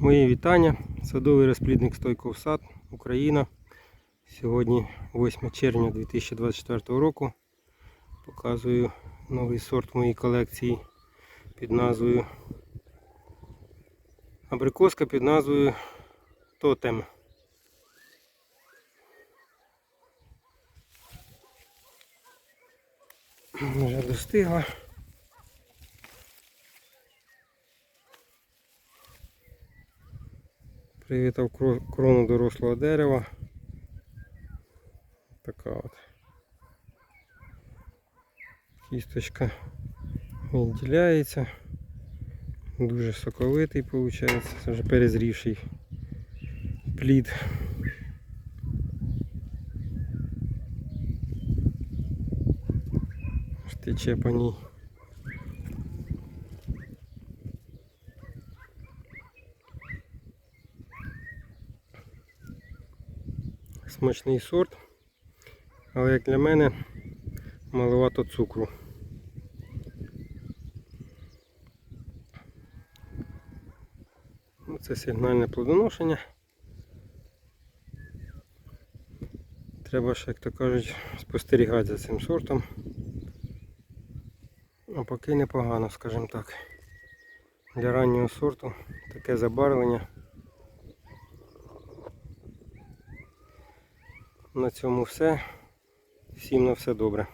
Мої вітання. Садовий розплідник Стойков сад, Україна. Сьогодні 8 червня 2024 року. Показую новий сорт моєї колекції під назвою Абрикоска під назвою Тотем. Вже достигла. Привітав кро- крону дорослого дерева. Така от. Кісточка відділяється. Дуже соковитий виходить. Це вже перезрівший плід. Тече по ній. Смачний сорт, але як для мене маловато цукру. Ну, Це сигнальне плодоношення. Треба ж, як то кажуть, спостерігати за цим сортом. А поки непогано, скажімо так. Для раннього сорту таке забарвлення. На цьому все. Всім на все добре.